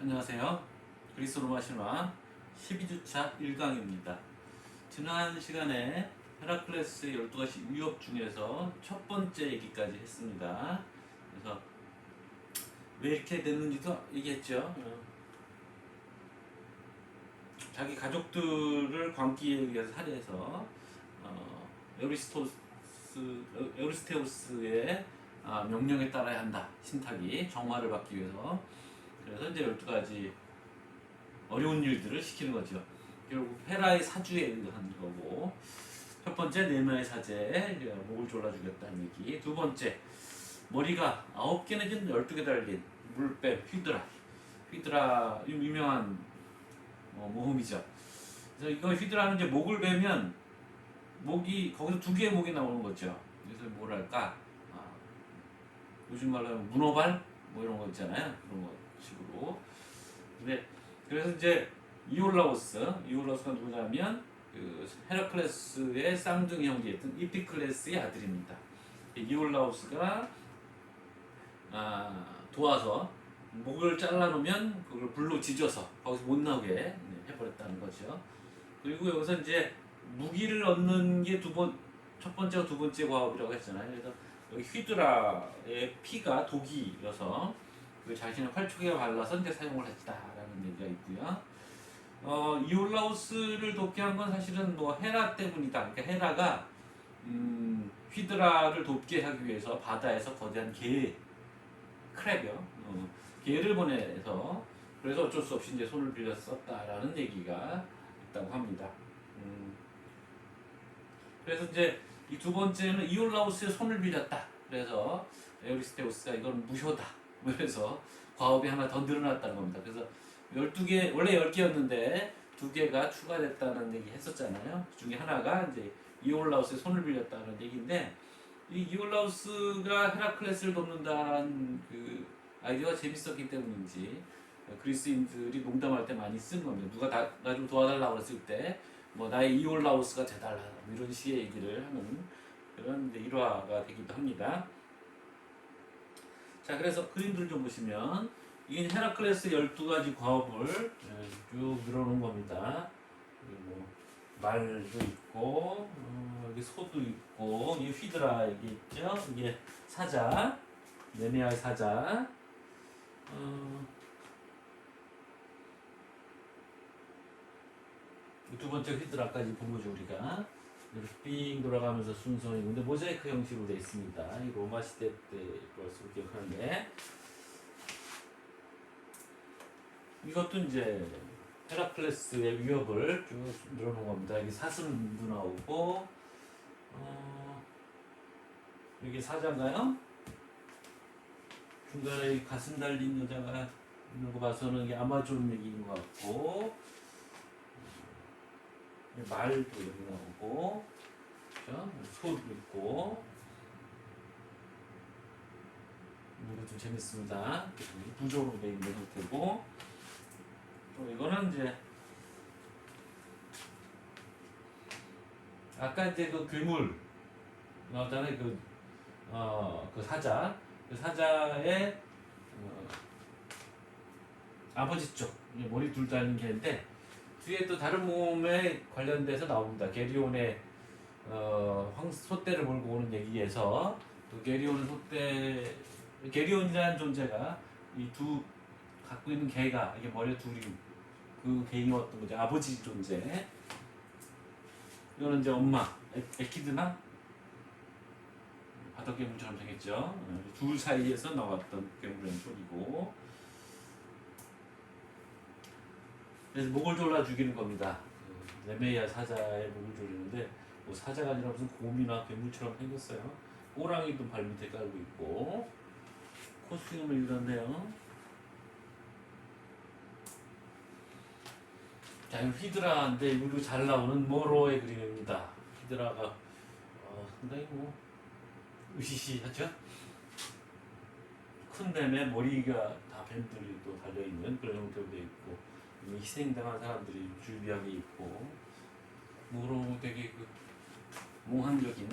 안녕하세요. 그리스 로마 신화 12주차 1강입니다. 지난 시간에 헤라클레스의 12가지 위협 중에서 첫 번째 얘기까지 했습니다. 그래서 왜 이렇게 됐는지도 얘기했죠. 어. 자기 가족들을 광기에 의해서 살해해서 어, 에우리스토스 에우리스테우스의 아, 명령에 따라야 한다. 신탁이 정화를 받기 위해서 그래서 이제 12가지 어려운 일들을 시키는 거죠. 결국 헤라의 사주에 의한 거고 첫 번째 네마의 사제 목을 졸라 죽였다는 얘기 두 번째 머리가 아홉 개 내지는 열두 개 달린 물뱀 휘드라 휘드라 이 유명한 어, 모험이죠. 그래서 이거 휘드라는 이제 목을 베면 목이 거기서 두 개의 목이 나오는 거죠. 그래서 뭐랄까 아, 요즘 말로 하면 문어발 뭐 이런 거 있잖아요. 그런 거 식으로. 근데 그래서 이제 이올라우스, 이올라우스가 누구냐면 그 헤라클레스의 쌍둥이 형제였던 이피클레스의 아들입니다. 이올라우스가 아, 도와서 목을 잘라놓으면 그걸 불로 지져서 거기서 못 나오게 네, 해버렸다는 거죠. 그리고 여기서 이제 무기를 얻는 게 두 번, 첫 번째와 두 번째 과업이라고 했잖아요. 그래서 여기 휘드라의 피가 독이어서 그 자신의 활초기에 발라서 이제 사용을 했다라는 얘기가 있고요. 어, 이올라우스를 돕게 한 건 사실은 뭐 헤라 때문이다. 그러니까 헤라가 음, 휘드라를 돕게 하기 위해서 바다에서 거대한 개, 크랩이요. 어, 개를 보내서 그래서 어쩔 수 없이 이제 손을 빌렸었다라는 얘기가 있다고 합니다. 음, 그래서 이제 이 두 번째는 이올라우스의 손을 빌렸다. 그래서 에우리스테우스가 이건 무효다. 뭐 그래서 과업이 하나 더 늘어났다는 겁니다. 그래서 12개, 원래 10개였는데 두 개가 추가됐다는 얘기 했었잖아요. 그 중에 하나가 이제 이올라우스의 손을 빌렸다는 얘기인데 이 이올라우스가 헤라클레스를 돕는다는 그 아이디어가 재밌었기 때문인지 그리스인들이 농담할 때 많이 쓴 겁니다. 누가 나 좀 도와달라고 그랬을 때 뭐 나의 이올라우스가 돼달라 뭐 이런 식의 얘기를 하는 그런 일화가 되기도 합니다. 자 그래서 그림들 좀 보시면 이게 헤라클레스 12가지 과업을 예, 쭉 늘어놓은 겁니다. 여기 뭐 말도 있고 어, 여기 소도 있고 이 휘드라 여기 있죠. 이게 사자 네메아의 사자 어, 두 번째 휘드라까지 본 거죠 우리가 이렇게 삥 돌아가면서 순서이 근데 모자이크 형식으로 되어 있습니다. 이 로마 시대 때 것으로 기억하는데 이것도 이제 헤라클레스의 위협을 쭉 늘어놓은 겁니다. 여기 사슴도 나오고 어, 여기 사자인가요? 중간에 이 가슴 달린 여자가 있는 거 봐서는 이게 아마존 얘기인 것 같고 말도 여기 나오고 그죠? 소도 있고. 이거 좀 재밌습니다. 부조로 되어 있는 형태고. 또 이거는 이제 아까 이제 그 괴물 나왔잖아요. 그, 어, 그 사자. 그 사자의 어, 아버지 쪽. 머리 둘 달린 개인데 뒤에 또 다른 몸에 관련돼서 나옵니다. 게리온의 어, 황, 소떼를 몰고 오는 얘기에서 또 게리온 소떼 게리온이라는 존재가 이 두 갖고 있는 개가 이게 머리에 둘이 그 개인이었던 거죠? 아버지 존재. 이거는 이제 엄마 에, 에키드나? 바닥 괴물처럼 생겼죠. 어, 둘 사이에서 나왔던 괴물의 소리고 그래서 목을 졸라 죽이는 겁니다 그 레메이아 사자의 목을 졸리는데 뭐 사자가 아니라 무슨 곰이나 괴물처럼 생겼어요 호랑이도 발밑에 깔고 있고 코스튬을 입었네요 자, 이 휘드라인데 이리로 잘 나오는 모로의 그림입니다. 휘드라가 어, 상당히 뭐 으시시하죠? 큰 뱀에 머리가 다 뱀들이 또 달려있는 그런 형태로 되어 있고 이 희생당한 사람들이 줄비하게 있고 모로 되게 그 몽환적인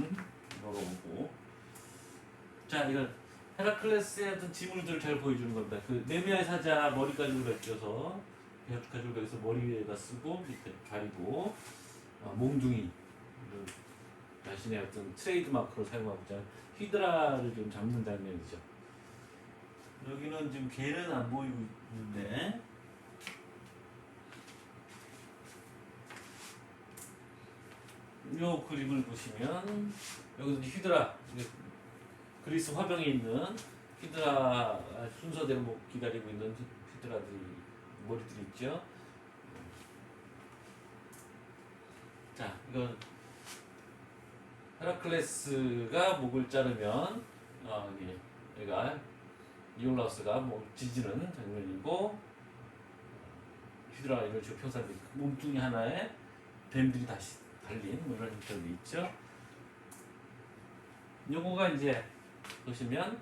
모로고 자 이건 헤라클레스의 어떤 지물들을 잘 보여주는 겁니다. 그 네미아의 사자 머리 가죽을 벗겨서 가죽을 벗겨서 머리 위에다 쓰고 밑에 가리고 어, 몽둥이 그 자신의 어떤 트레이드 마크로 사용하고자 히드라를 좀 잡는 장면이죠. 여기는 지금 개는 안 보이고 있는데 요 그림을 보시면 여기서 이제 그리스 화병에 있는 히드라 순서대로 뭐 기다리고 있는 히드라들이 머리들이 있죠. 자, 이건 헤라클레스가 목을 자르면 어, 이게 얘가 이올라우스가 목 찢는 장면이고 히드라 이런 식으로 몸뚱이 하나에 뱀들이 다시 달린 뭐 이런 형태도 있죠. 요거가 이제 보시면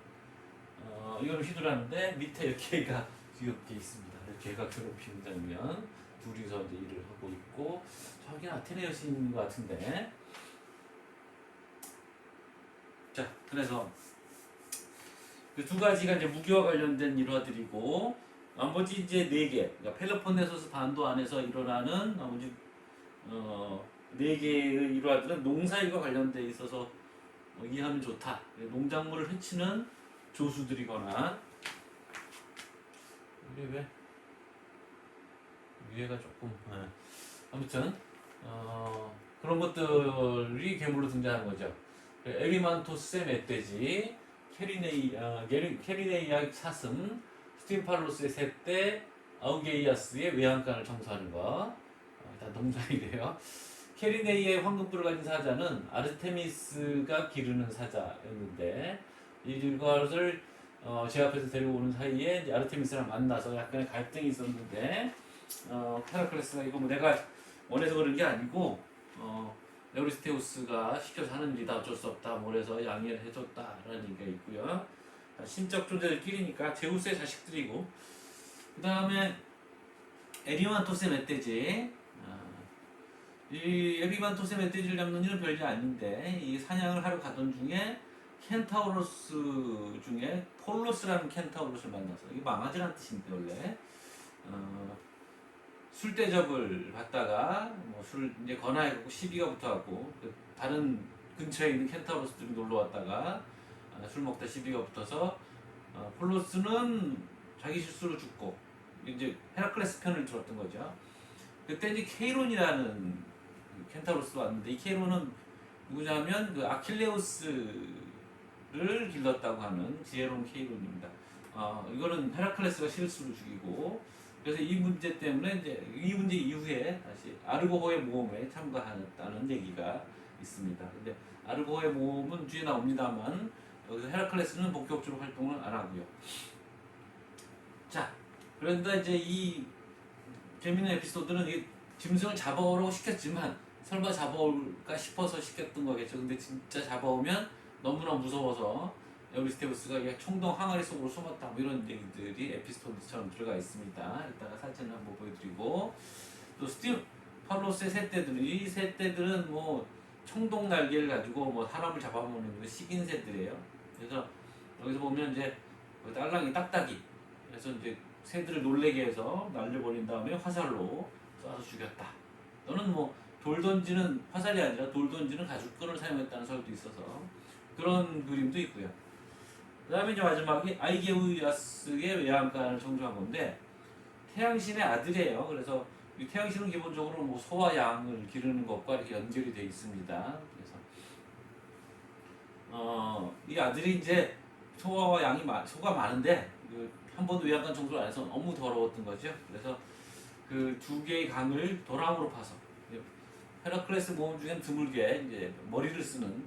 어, 이거는 휘두르는데 밑에 이렇게가 귀엽게 있습니다. 걔가 괴롭히는 장면 둘이서 이제 일을 하고 있고 저기 아테네 여신인 것 같은데 자 그래서 그 두 가지가 이제 무기와 관련된 일화들이고 나머지 이제 네 개, 그러니까 펠로폰네소스 반도 안에서 일어나는 나머지 어, 네 개의 일화들은 농사일과 관련돼 있어서 어, 이해하면 좋다. 농작물을 해치는 조수들이거나 이게 왜 위에가 조금 예. 아무튼 어, 그런 것들이 괴물로 등장하는 거죠. 에리만토스의 멧돼지, 캐리네이 어, 캐리네이아 사슴, 스팀팔로스의 새떼, 아우게이아스의 외양간을 청소하는 거. 어, 다 동사이래요. 캐리네이의 황금뿔을 가진 사자는 아르테미스가 기르는 사자였는데 이것을 어, 제 앞에서 데려오는 사이에 이제 아르테미스랑 만나서 약간의 갈등이 있었는데 어, 헤라클레스가 이거 뭐 내가 원해서 그런 게 아니고 어, 에우리스테우스가 시켜서 하는 일이다 어쩔 수 없다 뭐 그래서 양해를 해줬다라는 얘기가 있고요. 신적 존재들끼리니까 제우스의 자식들이고 그 다음에 에리만토스의 멧돼지 어, 이 에리만토스의 멧돼지를 잡는 일은 별게 아닌데 이 사냥을 하러 가던 중에 켄타우로스 중에 폴로스라는 켄타우로스를 만나서 이게 망아지라는 뜻인데 원래 어, 술 대접을 받다가 뭐술 이제 권하해갖고 시비가 붙어갖고 그 다른 근처에 있는 켄타우로스들이 놀러 왔다가 아, 술 먹다 시비가 붙어서 어, 폴로스는 자기 실수로 죽고 이제 헤라클레스 편을 들었던 거죠. 그때 이제 케이론이라는 그 켄타우로스가 왔는데 이 케이론은 누구냐면 그 아킬레우스를 길렀다고 하는 지혜로운 케이론입니다. 어, 이거는 헤라클레스가 실수로 죽이고 그래서 이 문제 때문에 이제 이 문제 이후에 다시 아르고호의 모험에 참가하였다는 얘기가 있습니다. 근데 아르고호의 모험은 뒤에 나옵니다만 여기서 헤라클레스는 본격적으로 활동을 안 하고요. 자, 그런데 이제 이 재밌는 에피소드는 이 짐승을 잡아오라고 시켰지만 설마 잡아올까 싶어서 시켰던 거겠죠. 근데 진짜 잡아오면 너무나 무서워서 에우리스테우스가 총동 항아리 속으로 숨었다 뭐 이런 얘기들이 에피소드처럼 들어가 있습니다. 이따가 사진을 한번 보여드리고 또 스티브 팔로스의 새떼들 이 새떼들은 뭐 총동 날개를 가지고 뭐 사람을 잡아먹는 그 식인 새들이에요. 그래서 여기서 보면 이제 그 딸랑이 딱딱이 그래서 이제 새들을 놀래게 해서 날려버린 다음에 화살로 쏴서 죽였다. 또는 뭐 돌 던지는 화살이 아니라 돌 던지는 가죽끈을 사용했다는 설도 있어서 그런 그림도 있고요. 그 다음에 이제 마지막이 아이게우야스의 외양간을 청소한 건데 태양신의 아들이에요. 그래서 이 태양신은 기본적으로 뭐 소와 양을 기르는 것과 이렇게 연결이 되어 있습니다. 그래서 어, 이 아들이 이제 소와 양이 많, 소가 많은데 그 한 번도 외양간 청소를 안 해서 너무 더러웠던 거죠. 그래서 그 두 개의 강을 도랑으로 파서 헤라클레스 모험 중엔 드물게 이제 머리를 쓰는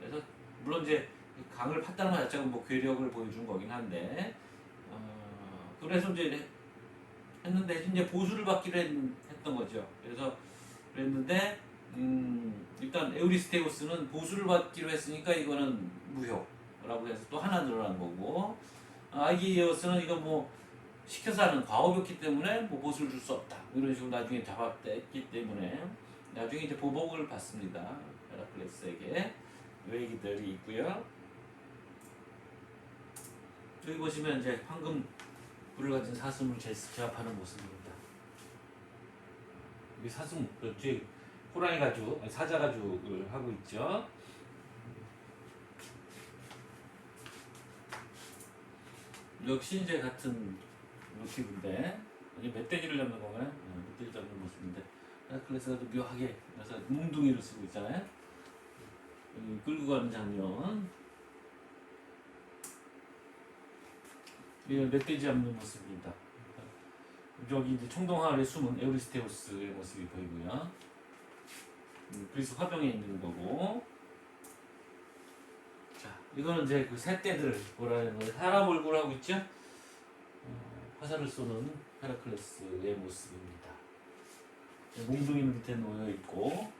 그래서 물론 이제 강을 팠다는 것 자체가 뭐 괴력을 보여준 거긴 한데 어, 그래서 이제 했는데 이제 보수를 받기로 했, 했던 거죠. 그래서 그랬는데 음, 일단 에우리스테우스는 보수를 받기로 했으니까 이거는 무효라고 해서 또 하나 늘어난 거고 아이기에어스는 이거 뭐 시켜서 하는 과업이었기 때문에 뭐 보수를 줄 수 없다 이런 식으로 나중에 잡았기 때문에 나중에 이제 보복을 받습니다 헤라클레스에게 그 얘기들이 있고요 여기 보시면 이제 황금 불을 가진 사슴을 제- 제압하는 모습입니다. 여기 사슴 그 뒤에 호랑이 가죽, 사자 가죽을 하고 있죠. 역시 이제 같은 모티브인데 이게 멧돼지를 잡는 건가요? 네, 멧돼지 잡는 모습인데 헤라클레스가 또 묘하게 그래서 뭉둥이를 쓰고 있잖아요. 여기 끌고 가는 장면. 이게 멧돼지 잡는 모습입니다. 여기 이제 청동화 아래 숨은 에우리스테우스의 모습이 보이고요. 음, 그리스 화병에 있는 거고. 자, 이거는 이제 그 새떼들 뭐라는 거예요? 사람 얼굴 하고 있죠? 어, 화살을 쏘는 헤라클레스의 모습입니다. 몽둥이 밑에 놓여 있고.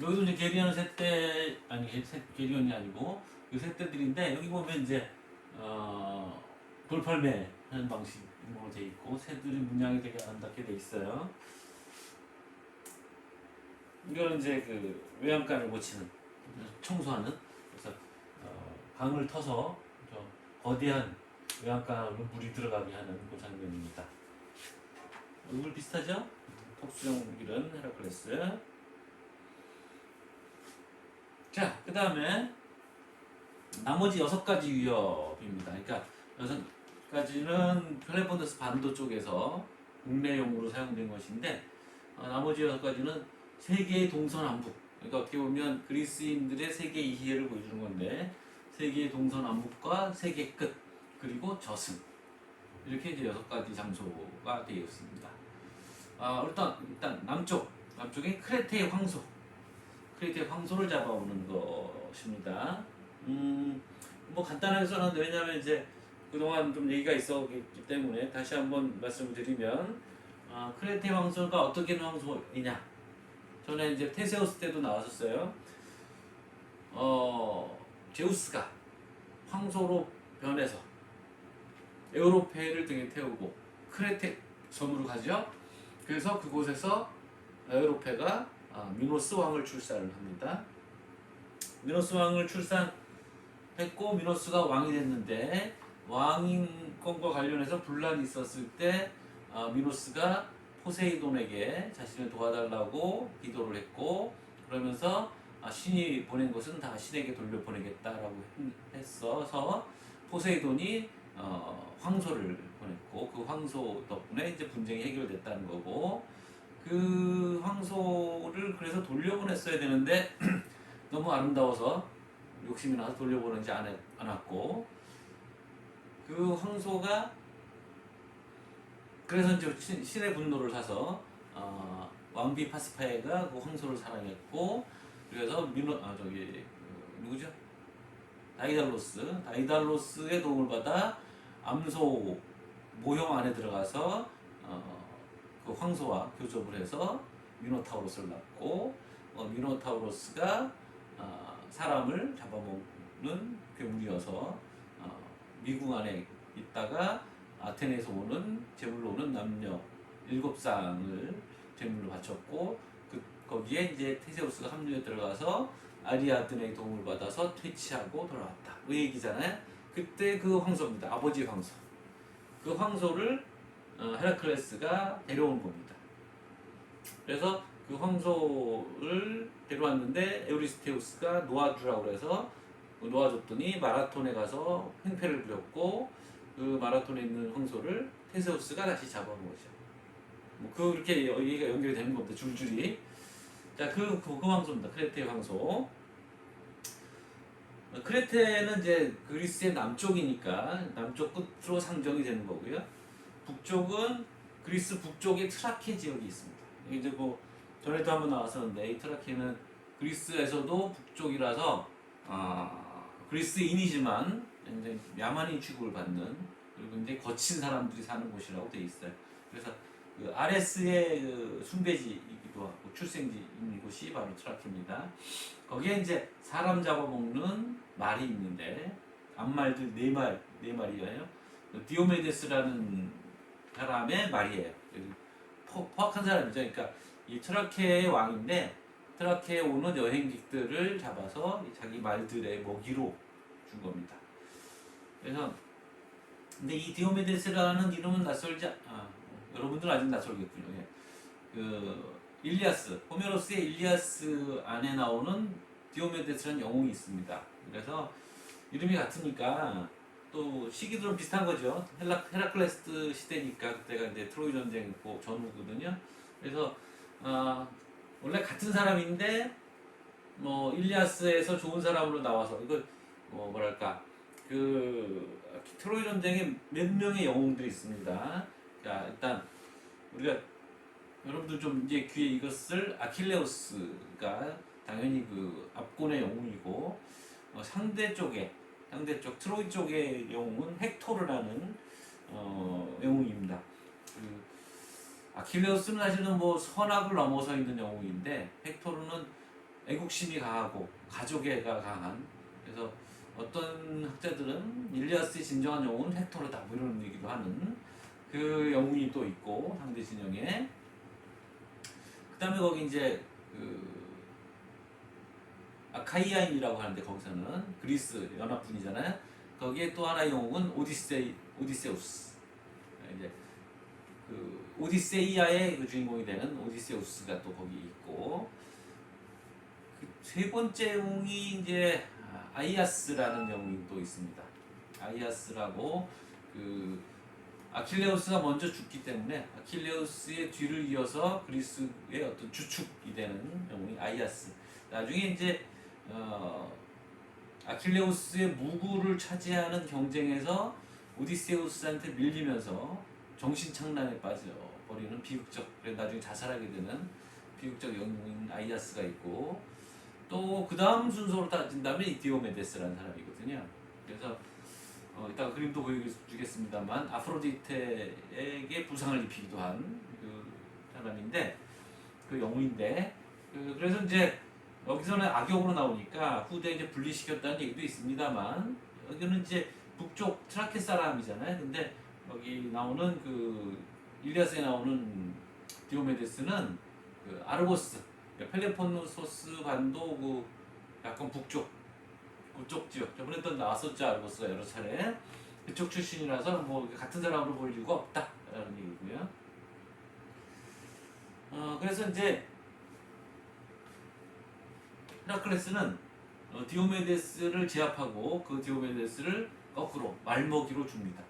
여기도 이제 게리언 새떼 아니 게리언이 아니고 이 새떼들인데 여기 보면 이제 어, 돌팔매 하는 방식으로 돼 있고 새들이 문양이 되게 아름답게 돼 있어요. 이거는 이제 그 외양간을 고치는 청소하는 그래서 어, 강을 터서 저 거대한 외양간으로 물이 들어가게 하는 그 장면입니다. 얼굴 비슷하죠? 톡수형 이런 헤라클레스. 자, 그 다음에 나머지 여섯 가지 위협입니다. 그러니까 여섯 가지는 펠레폰네스 반도 쪽에서 국내용으로 사용된 것인데 어, 나머지 여섯 가지는 세계의 동서남북. 그러니까 어떻게 보면 그리스인들의 세계 이해를 보여주는 건데 세계의 동서남북과 세계 끝 그리고 저승 이렇게 이제 여섯 가지 장소가 되어 있습니다. 아, 일단 일단 남쪽 남쪽에 크레테의 황소 크레테의 황소를 잡아오는 것입니다. 음, 뭐 간단하게 써놨는데 왜냐하면 이제 그동안 좀 얘기가 있었기 때문에 다시 한번 말씀을 드리면 아, 크레테 황소가 어떻게 된 황소이냐 전에 이제 테세우스 때도 나왔었어요. 어, 제우스가 황소로 변해서 에우로페를 등에 태우고 크레테 섬으로 가죠. 그래서 그곳에서 에우로페가 아, 미노스 왕을 출산을 합니다. 미노스 왕을 출산했고 미노스가 왕이 됐는데 왕인권과 관련해서 분란이 있었을 때 아, 미노스가 포세이돈에게 자신을 도와달라고 기도를 했고 그러면서 아, 신이 보낸 것은 다 신에게 돌려보내겠다라고 했- 했어서 포세이돈이 어, 황소를 보냈고 그 황소 덕분에 이제 분쟁이 해결됐다는 거고 그 황소를 그래서 돌려보냈어야 되는데 너무 아름다워서 욕심이 나서 돌려보내지 않- 않았고 그 황소가 그래서 이제 신- 신의 분노를 사서 어, 왕비 파스파에가 그 황소를 사랑했고 그래서 미노 아 저기 그 누구죠? 다이달로스 다이달로스의 도움을 받아 암소 모형 안에 들어가서 어, 그 황소와 교접을 해서 미노타우로스를 낳고 어, 미노타우로스가 어, 사람을 잡아먹는 괴물이어서 어, 미궁 안에 있다가 아테네에서 오는 제물로 오는 남녀 일곱 쌍을 제물로 바쳤고 그 거기에 이제 테세우스가 합류에 들어가서 아리아드네의 도움을 받아서 퇴치하고 돌아왔다. 그 얘기잖아요. 그때 그 황소입니다. 아버지 황소. 그 황소를 어, 헤라클레스가 데려온 겁니다. 그래서 그 황소를 데려왔는데 에우리스테우스가 놓아주라고 그래서 놓아줬더니 마라톤에 가서 횡패를 부렸고 그 마라톤에 있는 황소를 테세우스가 다시 잡아온 거죠. 뭐 그렇게 여- 얘기가 연결이 되는 겁니다. 줄줄이. 자, 그, 그, 그 황소입니다. 크레테 황소. 어, 크레테는 이제 그리스의 남쪽이니까 남쪽 끝으로 상정이 되는 거고요. 북쪽은 그리스 북쪽에 트라케 지역이 있습니다. 이제 뭐 전에도 한번 나왔었는데 이 트라케는 그리스에서도 북쪽이라서 아, 그리스인이지만 이제 야만인 취급을 받는 그리고 이제 거친 사람들이 사는 곳이라고 돼 있어요. 그래서 그 아레스의 그 숭배지이 기도 하고 출생지인 곳이 바로 트라케입니다. 거기에 이제 사람 잡아먹는 말이 있는데 암말들 네 말, 네 마리예요. 디오메데스라는 사람의 말이에요. 포, 포악한 사람이죠. 그러니까 이 트라케의 왕인데 트라케에 오는 여행객들을 잡아서 자기 말들의 먹이로 준 겁니다. 그래서 근데 이 디오메데스라는 이름은 낯설지 않- 아, 여러분들 아직 낯설겠군요. 예. 그 일리아스 호메로스의 일리아스 안에 나오는 디오메데스라는 영웅이 있습니다. 그래서 이름이 같으니까 또 시기들은 비슷한 거죠. 헬라 헤라클레스 시대니까 그때가 이제 트로이 전쟁 그 전후거든요. 그래서 아, 원래 같은 사람인데 뭐 일리아스에서 좋은 사람으로 나와서 이거 뭐 뭐랄까 그 트로이 전쟁에 몇 명의 영웅들이 있습니다. 자 일단 우리가 여러분들 좀 이제 귀에 이것을 아킬레우스가 당연히 그 압권의 영웅이고 어, 상대 쪽에 상대 쪽 트로이 쪽의 영웅은 헥토르라는 어, 영웅입니다. 그 아킬레우스는 사실은 뭐 선악을 넘어서 있는 영웅인데 헥토르는 애국심이 강하고 가족애가 강한 그래서 어떤 학자들은 일리아스의 진정한 영웅은 헥토르다 뭐 이런 얘기도 하는 그 영웅이 또 있고 상대 진영에 그다음에 거기 이제 그 아카이아인이라고 하는데 거기서는 그리스 연합군이잖아요. 거기에 또 하나의 영웅은 오디세이 오디세우스 이제 그 오디세이아의 그 주인공이 되는 오디세우스가 또 거기 있고 그 세 번째 영웅이 이제 아이아스라는 영웅이 또 있습니다. 아이아스라고 그 아킬레우스가 먼저 죽기 때문에 아킬레우스의 뒤를 이어서 그리스의 어떤 주축이 되는 영웅이 아이아스. 나중에 이제 어, 아킬레우스의 무구를 차지하는 경쟁에서 오디세우스한테 밀리면서 정신착란에 빠져 버리는 비극적 그래서 나중에 자살하게 되는 비극적 영웅인 아이아스가 있고 또 그 다음 순서로 따진다면 이 디오메데스라는 사람이거든요. 그래서 어, 이따가 그림도 보여주겠습니다만 아프로디테에게 부상을 입히기도 한 그 사람인데 그 영웅인데 그, 그래서 이제 여기서는 악역으로 나오니까 후대에 이제 분리시켰다는 얘기도 있습니다만 여기는 이제 북쪽 트라케 사람이잖아요. 근데 여기 나오는 그 일리아스에 나오는 디오메데스는 그 아르고스 펠레폰소스 반도 그 약간 북쪽 그쪽 지역 저번에 또 나왔었죠 아르고스가 여러 차례 그쪽 출신이라서 뭐 같은 사람으로 볼 이유가 없다 라는 얘기고요. 어 그래서 이제 헤라클레스는 어, 디오메데스를 제압하고 그 디오메데스를 거꾸로 말먹이로 줍니다.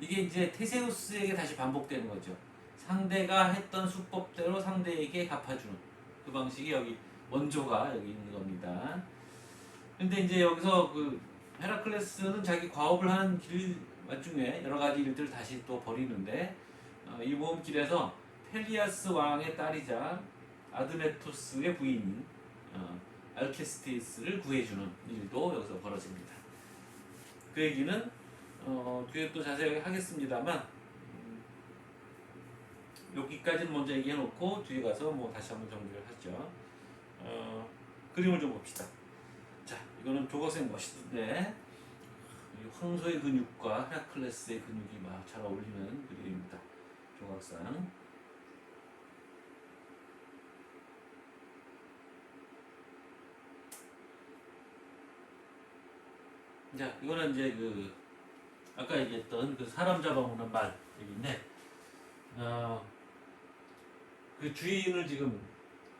이게 이제 테세우스에게 다시 반복되는 거죠. 상대가 했던 수법대로 상대에게 갚아주는 그 방식이 여기 원조가 여기 있는 겁니다. 근데 이제 여기서 그 헤라클레스는 자기 과업을 하는 길 와중에 여러 가지 일들을 다시 또 벌이는데 어, 이 모험길에서 펠리아스 왕의 딸이자 아드메토스의 부인인 어, 알케스티스를 구해주는 일도 여기서 벌어집니다. 그 얘기는 어, 뒤에 또 자세하게 하겠습니다만 음, 여기까지는 먼저 얘기해놓고 뒤에 가서 뭐 다시 한번 정리를 하죠. 어, 그림을 좀 봅시다. 자, 이거는 조각생 멋있던데 이 황소의 근육과 헤라클레스의 근육이 막 잘 어울리는 그림입니다. 조각상. 자, 이거는 이제 그 아까 얘기했던 그 사람 잡아먹는 말 얘기인데 어, 그 주인을 지금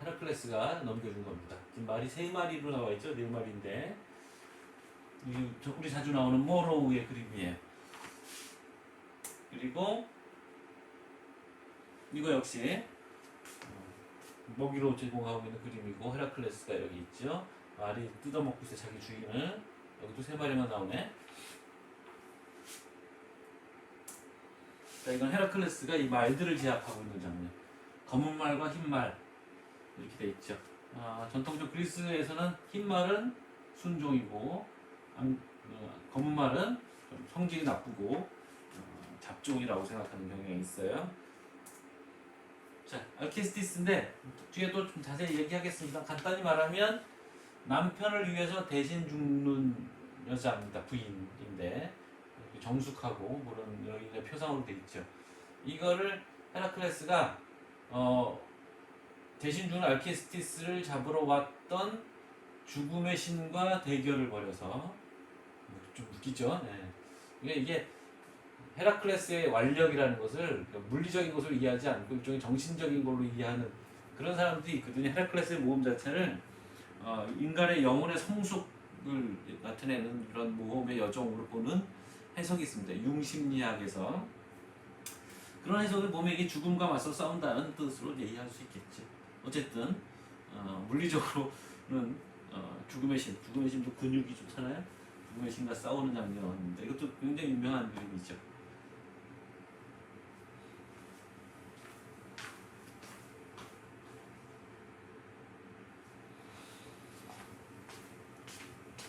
헤라클레스가 넘겨준 겁니다. 지금 말이 세 마리로 나와 있죠, 네 마리인데 우리 자주 나오는 모로우의 그림이에요. 그리고 이거 역시 어, 먹이로 제공하고 있는 그림이고 헤라클레스가 여기 있죠. 말이 뜯어먹고 있어 자기 주인을 여기도 세 마리만 나오네. 자, 이건 헤라클레스가 이 말들을 제압하고 있는 장면. 검은 말과 흰 말 이렇게 돼 있죠. 아, 전통적 그리스에서는 흰 말은 순종이고 안- 어, 검은 말은 좀 성질이 나쁘고 어, 잡종이라고 생각하는 경향이 있어요. 자, 알케스티스인데 뒤에 또 좀 자세히 얘기하겠습니다. 간단히 말하면 남편을 위해서 대신 죽는 여자입니다. 부인인데 정숙하고 그런 여인의 표상으로 돼 있죠. 이거를 헤라클레스가 어, 대신 죽는 알케스티스를 잡으러 왔던 죽음의 신과 대결을 벌여서 좀 웃기죠. 네. 그러니까 이게 헤라클레스의 완력이라는 것을 물리적인 것을 이해하지 않고 일종의 정신적인 걸로 이해하는 그런 사람들이 있거든요. 헤라클레스의 모험 자체를 어, 인간의 영혼의 성숙을 나타내는 그런 모험의 여정으로 보는 해석이 있습니다. 융심리학에서 그런 해석을 보면 이게 죽음과 맞서 싸운다는 뜻으로 이해할 수 있겠죠. 어쨌든 어, 물리적으로는 어, 죽음의 신, 죽음의 신도 근육이 좋잖아요. 죽음의 신과 싸우는 장면인데 이것도 굉장히 유명한 그림이죠.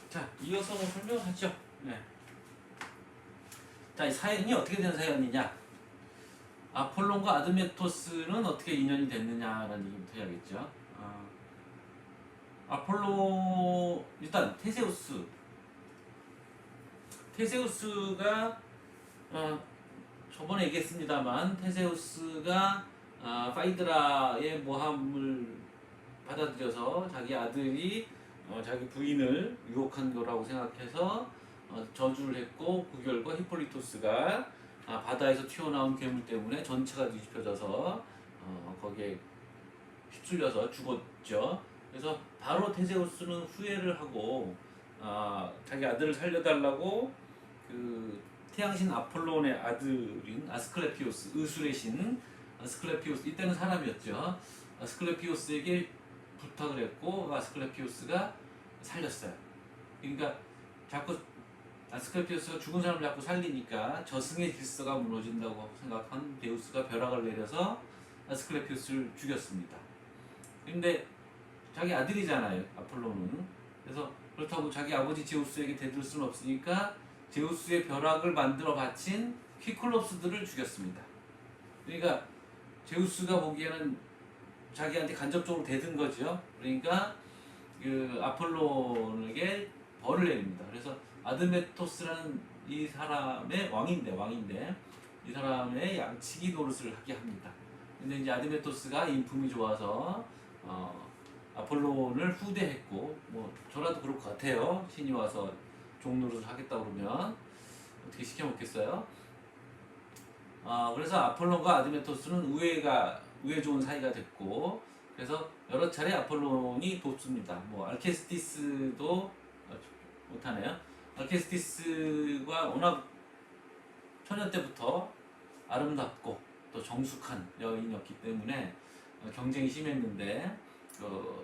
자, 이어서 뭐 설명하죠. 네. 자, 이 사연이 어떻게 된 사연이냐? 아폴론과 아드메토스는 어떻게 인연이 됐느냐라는 얘기부터 해야겠죠. 아, 아폴로 일단 테세우스 테세우스가 어, 저번에 얘기했습니다만 테세우스가 아, 파이드라의 모함을 받아들여서 자기 아들이 어, 자기 부인을 유혹한 거라고 생각해서 어, 저주를 했고 그 결과 히폴리토스가 아, 바다에서 튀어나온 괴물 때문에 전체가 뒤집혀져서 어, 거기에 휩쓸려서 죽었죠. 그래서 바로 테세우스는 후회를 하고 아, 자기 아들을 살려달라고 그 태양신 아폴론의 아들인 아스클레피오스 의술의 신 아스클레피오스 이때는 사람이었죠. 아스클레피오스에게 부탁을 했고 아스클레피오스가 살렸어요. 그러니까 자꾸 아스클레피오스가 죽은 사람을 자꾸 살리니까 저승의 질서가 무너진다고 생각한 데우스가 벼락을 내려서 아스클레피오스를 죽였습니다. 근데 자기 아들이잖아요, 아폴로는. 그래서 그렇다고 자기 아버지 제우스에게 대들 수는 없으니까 제우스의 벼락을 만들어 바친 퀴클롭스들을 죽였습니다. 그러니까 제우스가 보기에는 자기한테 간접적으로 대든 거죠. 그러니까 그 아폴론에게 벌을 내립니다. 그래서 아드메토스라는 이 사람의 왕인데 왕인데 이 사람의 양치기 노릇을 하게 합니다. 근데 이제 아드메토스가 인품이 좋아서 어, 아폴론을 후대했고 뭐 저라도 그럴 것 같아요. 신이 와서 종노릇을 하겠다 그러면 어떻게 시켜 먹겠어요? 아 그래서 아폴론과 아드메토스는 우애가 우애 좋은 사이가 됐고 그래서 여러 차례 아폴론이 돕습니다. 뭐 알케스티스도 어, 못하네요. 알케스티스가 워낙 초년 때부터 아름답고 또 정숙한 여인이었기 때문에 어, 경쟁이 심했는데 어,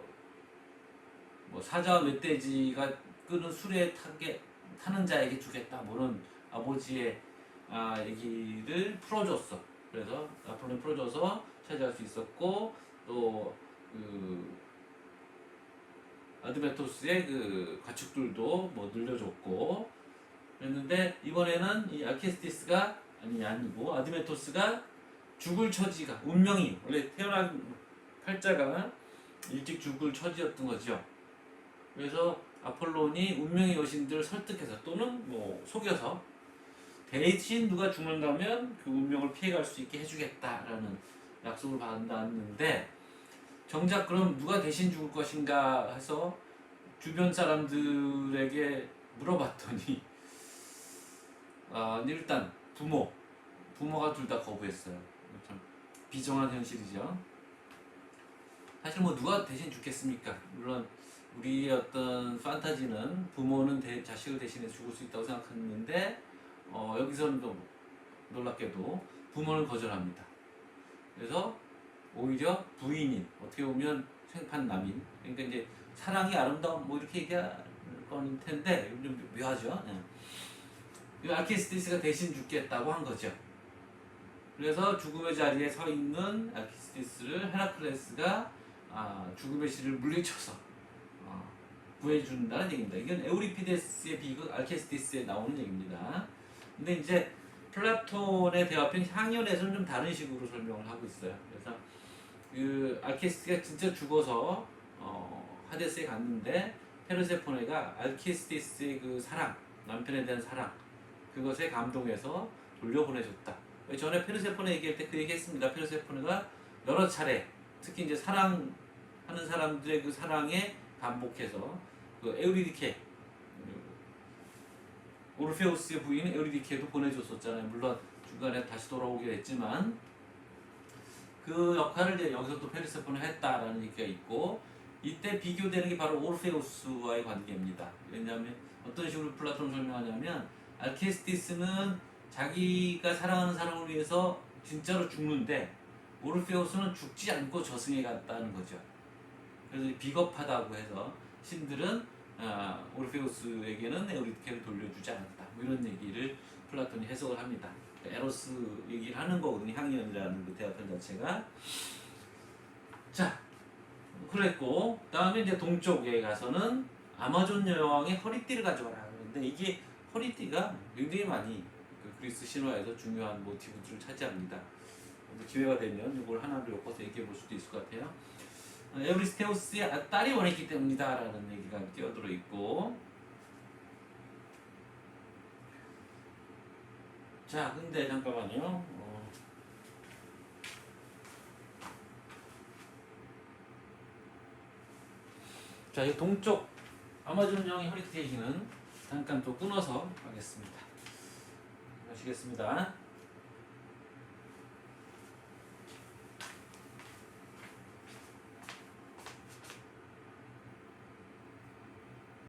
뭐 사자와 멧돼지가 끄는 술에 타게 타는 자에게 주겠다 뭐는 아버지의 아, 얘기를 풀어줬어. 그래서 아폴론 풀어줘서 차지할 수 있었고 또그 아드메토스의 그 가축들도 뭐 늘려줬고 그랬는데 이번에는 이 알케스티스가 아니 아니고 아드메토스가 죽을 처지가 운명이 원래 태어난 팔자가 일찍 죽을 처지였던 거죠. 그래서 아폴론이 운명의 여신들을 설득해서 또는 뭐 속여서 대신 누가 죽는다면 그 운명을 피해갈 수 있게 해주겠다라는 약속을 받았는데 정작 그럼 누가 대신 죽을 것인가 해서 주변 사람들에게 물어봤더니 아, 일단 부모 부모가 둘 다 거부했어요. 참 비정한 현실이죠. 사실 뭐 누가 대신 죽겠습니까? 물론 우리의 어떤 판타지는 부모는 대, 자식을 대신해 죽을 수 있다고 생각했는데 어, 여기서는 또 놀랍게도 부모는 거절합니다. 그래서 오히려 부인인 어떻게 보면 생판 남인 그러니까 이제 사랑이 아름다운 뭐 이렇게 얘기할 건 텐데 좀 묘하죠. 예. 이 알키스티스가 대신 죽겠다고 한 거죠. 그래서 죽음의 자리에 서 있는 알키스티스를 헤라클레스가 아, 죽음의 씨를 물리쳐서 어, 구해준다는 얘기입니다. 이건 에우리피데스의 비극 알케스티스에 나오는 얘기입니다. 근데 이제 플라톤의 대화편 향연에서는 좀 다른 식으로 설명을 하고 있어요. 그 알케스티스가 진짜 죽어서 어, 하데스에 갔는데 페르세포네가 알케스티스의 그 사랑, 남편에 대한 사랑 그것에 감동해서 돌려보내줬다. 전에 페르세포네 얘기할 때 그 얘기했습니다. 페르세포네가 여러 차례 특히 이제 사랑하는 사람들의 그 사랑에 반복해서 그 에우리디케 오르페우스의 부인 에우리디케도 보내줬었잖아요. 물론 중간에 다시 돌아오긴 했지만 그 역할을 이제 여기서 또 페르세폰을 했다라는 얘기가 있고 이때 비교되는 게 바로 오르페우스와의 관계입니다. 왜냐하면 어떤 식으로 플라톤을 설명하냐면 알케스티스는 자기가 사랑하는 사람을 위해서 진짜로 죽는데 오르페우스는 죽지 않고 저승에 갔다는 거죠. 그래서 비겁하다고 해서 신들은 아, 오르페우스에게는 에우리디케를 돌려주지 않았다. 뭐 이런 얘기를 플라톤이 해석을 합니다. 에로스 얘기를 하는 거거든요. 향연이라는 그 대화편 자체가. 자, 그랬고 다음에 이제 동쪽에 가서는 아마존 여왕의 허리띠를 가져와라. 그런데 이게 허리띠가 굉장히 많이 그 그리스 신화에서 중요한 모티브들을 차지합니다. 또 기회가 되면 이걸 하나로 엮어서 얘기해 볼 수도 있을 것 같아요. 어, 에브리스테우스의 딸이 원했기 때문이다라는 얘기가 끼어들어 있고 자 근데 잠깐만요 어. 자, 이 동쪽 아마존 영의 허리띠 얘기는 잠깐 또 끊어서 하겠습니다. 하시겠습니다.